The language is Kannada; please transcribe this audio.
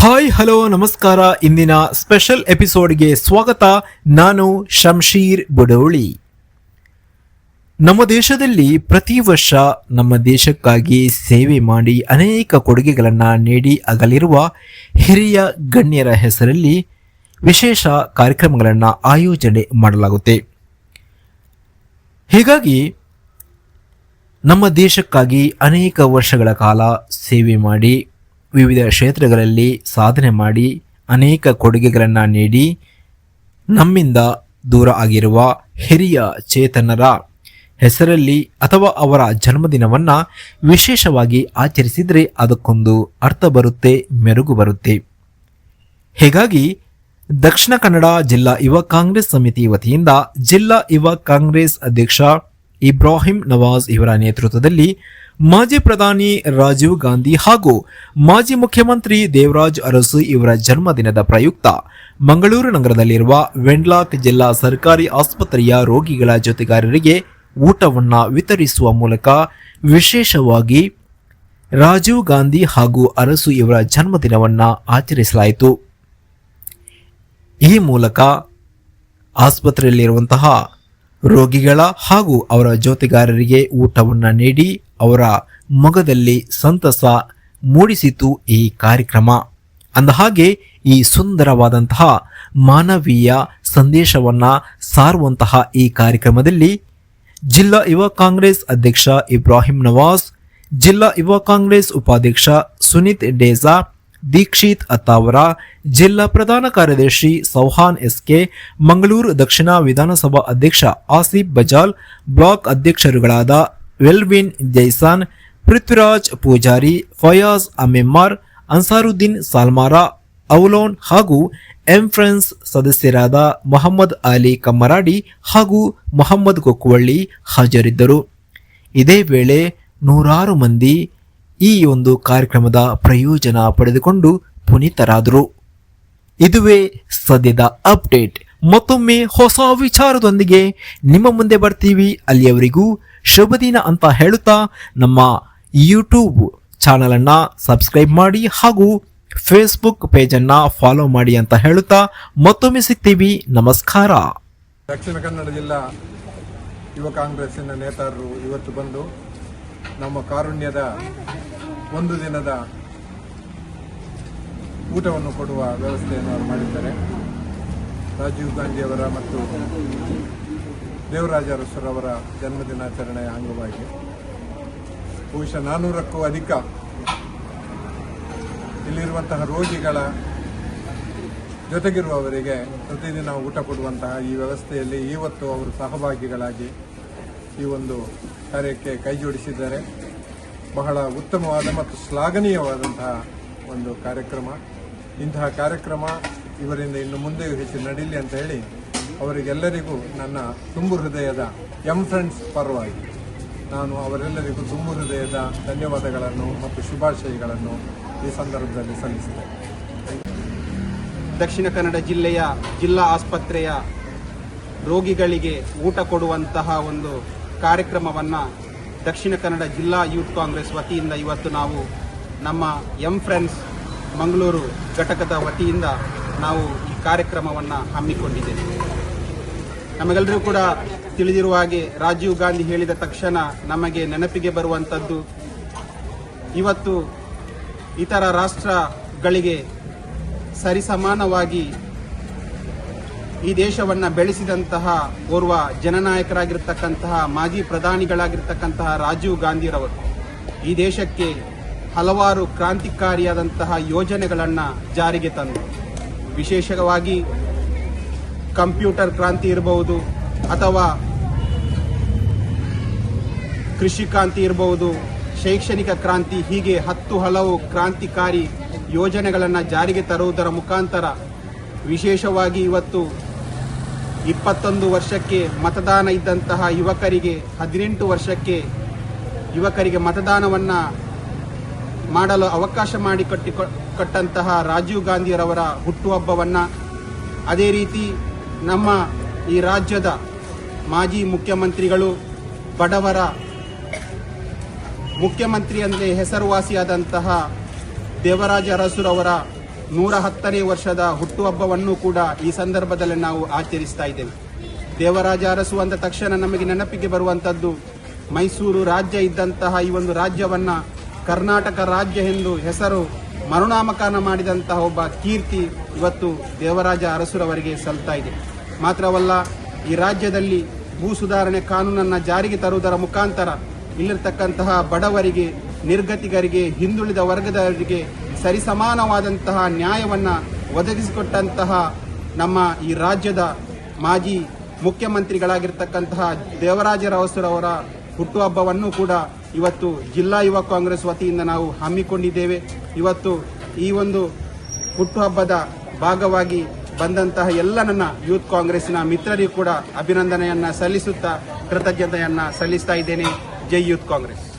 ಹಾಯ್, ಹಲೋ, ನಮಸ್ಕಾರ. ಇಂದಿನ ಸ್ಪೆಷಲ್ ಎಪಿಸೋಡ್ಗೆ ಸ್ವಾಗತ. ನಾನು ಶಂಶೀರ್ ಬುಡೋಳಿ. ನಮ್ಮ ದೇಶದಲ್ಲಿ ಪ್ರತಿ ವರ್ಷ ನಮ್ಮ ದೇಶಕ್ಕಾಗಿ ಸೇವೆ ಮಾಡಿ ಅನೇಕ ಕೊಡುಗೆಗಳನ್ನು ನೀಡಿ ಅಗಲಿರುವ ಹಿರಿಯ ಗಣ್ಯರ ಹೆಸರಲ್ಲಿ ವಿಶೇಷ ಕಾರ್ಯಕ್ರಮಗಳನ್ನು ಆಯೋಜನೆ ಮಾಡಲಾಗುತ್ತೆ. ಹೀಗಾಗಿ ನಮ್ಮ ದೇಶಕ್ಕಾಗಿ ಅನೇಕ ವರ್ಷಗಳ ಕಾಲ ಸೇವೆ ಮಾಡಿ ವಿವಿಧ ಕ್ಷೇತ್ರಗಳಲ್ಲಿ ಸಾಧನೆ ಮಾಡಿ ಅನೇಕ ಕೊಡುಗೆಗಳನ್ನು ನೀಡಿ ನಮ್ಮಿಂದ ದೂರ ಆಗಿರುವ ಹಿರಿಯ ಚೇತನರ ಹೆಸರಲ್ಲಿ ಅಥವಾ ಅವರ ಜನ್ಮದಿನವನ್ನು ವಿಶೇಷವಾಗಿ ಆಚರಿಸಿದರೆ ಅದಕ್ಕೊಂದು ಅರ್ಥ ಬರುತ್ತೆ, ಮೆರುಗು ಬರುತ್ತೆ. ಹೀಗಾಗಿ ದಕ್ಷಿಣ ಕನ್ನಡ ಜಿಲ್ಲಾ ಯುವ ಕಾಂಗ್ರೆಸ್ ಸಮಿತಿ ವತಿಯಿಂದ ಜಿಲ್ಲಾ ಯುವ ಕಾಂಗ್ರೆಸ್ ಅಧ್ಯಕ್ಷ ಇಬ್ರಾಹಿಂ ನವಾಜ್ ಇವರ ನೇತೃತ್ವದಲ್ಲಿ ಮಾಜಿ ಪ್ರಧಾನಿ ರಾಜೀವ್ ಗಾಂಧಿ ಹಾಗೂ ಮಾಜಿ ಮುಖ್ಯಮಂತ್ರಿ ದೇವರಾಜ್ ಅರಸು ಇವರ ಜನ್ಮದಿನದ ಪ್ರಯುಕ್ತ. ಮಂಗಳೂರು ನಗರದಲ್ಲಿರುವ ವೆಂಡ್ಲಾಕ್ ಜಿಲ್ಲಾ ಸರ್ಕಾರಿ ಆಸ್ಪತ್ರೆಯ ರೋಗಿಗಳ ಜೊತೆಗಾರರಿಗೆ ಊಟವನ್ನ ವಿತರಿಸುವ ಮೂಲಕ ವಿಶೇಷವಾಗಿ ರಾಜೀವ್ ಗಾಂಧಿ ಹಾಗೂ ಅರಸು ಇವರ ಜನ್ಮದಿನವನ್ನ ಆಚರಿಸಲಾಯಿತು. ಈ ಮೂಲಕ ಆಸ್ಪತ್ರೆಯಲ್ಲಿರುವಂತಹ ರೋಗಿಗಳ ಹಾಗೂ ಅವರ ಜೊತೆಗಾರರಿಗೆ ಊಟವನ್ನು ನೀಡಿ ಅವರ ಮೊಗದಲ್ಲಿ ಸಂತಸ ಮೂಡಿಸಿತು ಈ ಕಾರ್ಯಕ್ರಮ. ಅಂದಹಾಗೆ ಈ ಸುಂದರವಾದಂತಹ ಮಾನವೀಯ ಸಂದೇಶವನ್ನ ಸಾರುವಂತಹ ಈ ಕಾರ್ಯಕ್ರಮದಲ್ಲಿ ಜಿಲ್ಲಾ ಯುವ ಕಾಂಗ್ರೆಸ್ ಅಧ್ಯಕ್ಷ ಇಬ್ರಾಹಿಂ ನವಾಜ್, ಜಿಲ್ಲಾ ಯುವ ಕಾಂಗ್ರೆಸ್ ಉಪಾಧ್ಯಕ್ಷ ಸುನೀತ್ ಡೇಜಾ ದೀಕ್ಷಿತ್ ಅತ್ತಾವರ, ಜಿಲ್ಲಾ ಪ್ರಧಾನ ಕಾರ್ಯದರ್ಶಿ ಸೌಹಾನ್ ಎಸ್ಕೆ, ಮಂಗಳೂರು ದಕ್ಷಿಣ ವಿಧಾನಸಭಾ ಅಧ್ಯಕ್ಷ ಆಸಿಫ್ ಬಜಾಲ್, ಬ್ಲಾಕ್ ಅಧ್ಯಕ್ಷರುಗಳಾದ ವೆಲ್ವಿನ್ ಜೈಸಾನ್, ಪೃಥ್ವಿರಾಜ್ ಪೂಜಾರಿ, ಫಯಾಜ್ ಅಮೆಮ್ಮಾರ್ ಅನ್ಸಾರುದ್ದೀನ್ ಸಾಲ್ಮಾರ, ಔಲೋನ್ ಹಾಗೂ ಎಂ ಫ್ರೆಂಡ್ಸ್ ಸದಸ್ಯರಾದ ಮೊಹಮ್ಮದ್ ಅಲಿ ಕಮ್ಮರಾಡಿ ಹಾಗೂ ಮೊಹಮ್ಮದ್ ಕೊಕ್ಕುವಳ್ಳಿ ಹಾಜರಿದ್ದರು. ಇದೇ ವೇಳೆ ನೂರಾರು ಮಂದಿ ಈ ಒಂದು ಕಾರ್ಯಕ್ರಮದ ಪ್ರಯೋಜನ ಪಡೆದುಕೊಂಡು ಪುನೀತರಾದರು. ಇದುವೇ ಸದ್ಯದ ಅಪ್ಡೇಟ್. ಮತ್ತೊಮ್ಮೆ ಹೊಸ ವಿಚಾರದೊಂದಿಗೆ ನಿಮ್ಮ ಮುಂದೆ ಬರ್ತೀವಿ. ಅಲ್ಲಿಯವರಿಗೂ ಶುಭ ದಿನ ಅಂತ ಹೇಳುತ್ತಾ ನಮ್ಮ ಯೂಟ್ಯೂಬ್ ಚಾನಲನ್ನು ಸಬ್ಸ್ಕ್ರೈಬ್ ಮಾಡಿ ಹಾಗೂ ಫೇಸ್ಬುಕ್ ಪೇಜನ್ನು ಫಾಲೋ ಮಾಡಿ ಅಂತ ಹೇಳುತ್ತಾ ಮತ್ತೊಮ್ಮೆ ಸಿಗ್ತೀವಿ. ನಮಸ್ಕಾರ. ದಕ್ಷಿಣ ಕನ್ನಡ ಜಿಲ್ಲಾ ಯುವ ಕಾಂಗ್ರೆಸ್ಸಿನ ನೇತಾರರು ಇವತ್ತು ಬಂದು ನಮ್ಮ ಕಾರುಣ್ಯದ ಒಂದು ದಿನದ ಊಟವನ್ನು ಕೊಡುವ ವ್ಯವಸ್ಥೆಯನ್ನು ಅವರು ಮಾಡಿದ್ದಾರೆ. ರಾಜೀವ್ ಗಾಂಧಿಯವರ ಮತ್ತು ದೇವರಾಜ ಅರಸರವರ ಜನ್ಮದಿನಾಚರಣೆಯ ಅಂಗವಾಗಿ. ಬಹುಶಃ ನಾನ್ನೂರಕ್ಕೂ ಅಧಿಕ ಇಲ್ಲಿರುವಂತಹ ರೋಗಿಗಳ ಜೊತೆಗಿರುವವರಿಗೆ ಪ್ರತಿದಿನ ಊಟ ಕೊಡುವಂತಹ ಈ ವ್ಯವಸ್ಥೆಯಲ್ಲಿ ಇವತ್ತು ಅವರು ಸಹಭಾಗಿಗಳಾಗಿ ಈ ಒಂದು ಕಾರ್ಯಕ್ಕೆ ಕೈ ಜೋಡಿಸಿದ್ದಾರೆ. ಬಹಳ ಉತ್ತಮವಾದ ಮತ್ತು ಶ್ಲಾಘನೀಯವಾದಂತಹ ಒಂದು ಕಾರ್ಯಕ್ರಮ. ಇಂತಹ ಕಾರ್ಯಕ್ರಮ ಇವರಿಂದ ಇನ್ನು ಮುಂದೆಯೂ ಹೆಚ್ಚು ನಡೀಲಿ ಅಂತ ಹೇಳಿ ಅವರಿಗೆಲ್ಲರಿಗೂ ನನ್ನ ತುಂಬು ಹೃದಯದ ಎಂ ಫ್ರೆಂಡ್ಸ್ ಪರವಾಗಿ ನಾನು ಅವರೆಲ್ಲರಿಗೂ ತುಂಬು ಹೃದಯದ ಧನ್ಯವಾದಗಳನ್ನು ಮತ್ತು ಶುಭಾಶಯಗಳನ್ನು ಈ ಸಂದರ್ಭದಲ್ಲಿ ಸಲ್ಲಿಸಿದೆ ದಕ್ಷಿಣ ಕನ್ನಡ ಜಿಲ್ಲೆಯ ಜಿಲ್ಲಾ ಆಸ್ಪತ್ರೆಯ ರೋಗಿಗಳಿಗೆ ಊಟ ಕೊಡುವಂತಹ ಒಂದು ಕಾರ್ಯಕ್ರಮವನ್ನು ದಕ್ಷಿಣ ಕನ್ನಡ ಜಿಲ್ಲಾ ಯೂತ್ ಕಾಂಗ್ರೆಸ್ ವತಿಯಿಂದ ಇವತ್ತು ನಾವು ನಮ್ಮ ಎಂ ಫ್ರೆಂಡ್ಸ್ ಮಂಗಳೂರು ಘಟಕದ ವತಿಯಿಂದ ನಾವು ಈ ಕಾರ್ಯಕ್ರಮವನ್ನು ಹಮ್ಮಿಕೊಂಡಿದ್ದೇವೆ. ನಮಗೆಲ್ಲರಿಗೂ ಕೂಡ ತಿಳಿದಿರುವ ಹಾಗೆ ರಾಜೀವ್ ಗಾಂಧಿ ಹೇಳಿದ ತಕ್ಷಣ ನಮಗೆ ನೆನಪಿಗೆ ಬರುವಂಥದ್ದು ಇವತ್ತು ಇತರ ರಾಷ್ಟ್ರಗಳಿಗೆ ಸರಿಸಮಾನವಾಗಿ ಈ ದೇಶವನ್ನ ಬೆಳೆಸಿದಂತಹ ಓರ್ವ ಜನನಾಯಕರಾಗಿರ್ತಕ್ಕಂತಹ ಮಾಜಿ ಪ್ರಧಾನಿಗಳಾಗಿರ್ತಕ್ಕಂತಹ ರಾಜೀವ್ ಗಾಂಧಿರವರು ಈ ದೇಶಕ್ಕೆ ಹಲವಾರು ಕ್ರಾಂತಿಕಾರಿಯಾದಂತಹ ಯೋಜನೆಗಳನ್ನು ಜಾರಿಗೆ ತಂದರು ವಿಶೇಷವಾಗಿ ಕಂಪ್ಯೂಟರ್ ಕ್ರಾಂತಿ ಇರಬಹುದು ಅಥವಾ ಕೃಷಿ ಕ್ರಾಂತಿ ಇರಬಹುದು, ಶೈಕ್ಷಣಿಕ ಕ್ರಾಂತಿ, ಹೀಗೆ ಹತ್ತು ಹಲವು ಕ್ರಾಂತಿಕಾರಿ ಯೋಜನೆಗಳನ್ನು ಜಾರಿಗೆ ತರುವುದರ ಮುಖಾಂತರ ವಿಶೇಷವಾಗಿ ಇವತ್ತು ಇಪ್ಪತ್ತೊಂದು ವರ್ಷಕ್ಕೆ ಮತದಾನ ಇದ್ದಂತಹ ಯುವಕರಿಗೆ, ಹದಿನೆಂಟು ವರ್ಷಕ್ಕೆ ಯುವಕರಿಗೆ ಮತದಾನವನ್ನು ಮಾಡಲು ಅವಕಾಶ ಮಾಡಿಕೊಟ್ಟಿ ಕೊಟ್ಟಂತಹ ರಾಜೀವ್ ಗಾಂಧಿಯರವರ ಹುಟ್ಟುಹಬ್ಬವನ್ನು, ಅದೇ ರೀತಿ ನಮ್ಮ ಈ ರಾಜ್ಯದ ಮಾಜಿ ಮುಖ್ಯಮಂತ್ರಿಗಳು, ಬಡವರ ಮುಖ್ಯಮಂತ್ರಿ ಅಂದರೆ ಹೆಸರುವಾಸಿಯಾದಂತಹ ದೇವರಾಜ ಅರಸುರವರ ನೂರ ಹತ್ತನೇ ವರ್ಷದ ಹುಟ್ಟುಹಬ್ಬವನ್ನು ಕೂಡ ಈ ಸಂದರ್ಭದಲ್ಲಿ ನಾವು ಆಚರಿಸ್ತಾ ಇದ್ದೇವೆ. ದೇವರಾಜ ಅರಸು ಅಂದ ತಕ್ಷಣ ನಮಗೆ ನೆನಪಿಗೆ ಬರುವಂತದ್ದು ಮೈಸೂರು ರಾಜ್ಯ ಇದ್ದಂತಹ ಈ ಒಂದು ರಾಜ್ಯವನ್ನ ಕರ್ನಾಟಕ ರಾಜ್ಯ ಎಂದು ಹೆಸರು ಮರುನಾಮಕರಣ ಮಾಡಿದಂತಹ ಒಬ್ಬ ಕೀರ್ತಿ ಇವತ್ತು ದೇವರಾಜ ಅರಸುರವರಿಗೆ ಸಲ್ತಾ ಇದೆ. ಮಾತ್ರವಲ್ಲ, ಈ ರಾಜ್ಯದಲ್ಲಿ ಭೂ ಸುಧಾರಣೆ ಕಾನೂನನ್ನ ಜಾರಿಗೆ ತರುವುದರ ಮುಖಾಂತರ ಇಲ್ಲಿರ್ತಕ್ಕಂತಹ ಬಡವರಿಗೆ ನಿರ್ಗತಿಗರಿಗೆ, ಹಿಂದುಳಿದ ವರ್ಗದವರಿಗೆ ಸರಿಸಮಾನವಾದಂತಹ ನ್ಯಾಯವನ್ನು ಒದಗಿಸಿಕೊಟ್ಟಂತಹ ನಮ್ಮ ಈ ರಾಜ್ಯದ ಮಾಜಿ ಮುಖ್ಯಮಂತ್ರಿಗಳಾಗಿರ್ತಕ್ಕಂತಹ ದೇವರಾಜ ಅರಸುರವರ ಹುಟ್ಟುಹಬ್ಬವನ್ನು ಕೂಡ ಇವತ್ತು ಜಿಲ್ಲಾ ಯುವ ಕಾಂಗ್ರೆಸ್ ವತಿಯಿಂದ ನಾವು ಹಮ್ಮಿಕೊಂಡಿದ್ದೇವೆ. ಇವತ್ತು ಈ ಒಂದು ಹುಟ್ಟುಹಬ್ಬದ ಭಾಗವಾಗಿ ಬಂದಂತಹ ಎಲ್ಲ ನನ್ನ ಯೂತ್ ಕಾಂಗ್ರೆಸ್ನ ಮಿತ್ರರಿಗೂ ಕೂಡ ಅಭಿನಂದನೆಯನ್ನ ಸಲ್ಲಿಸುತ್ತಾ ಕೃತಜ್ಞತೆಯನ್ನ ಸಲ್ಲಿಸ್ತಾ ಇದ್ದೇನೆ. ಜೈ ಯೂತ್ ಕಾಂಗ್ರೆಸ್.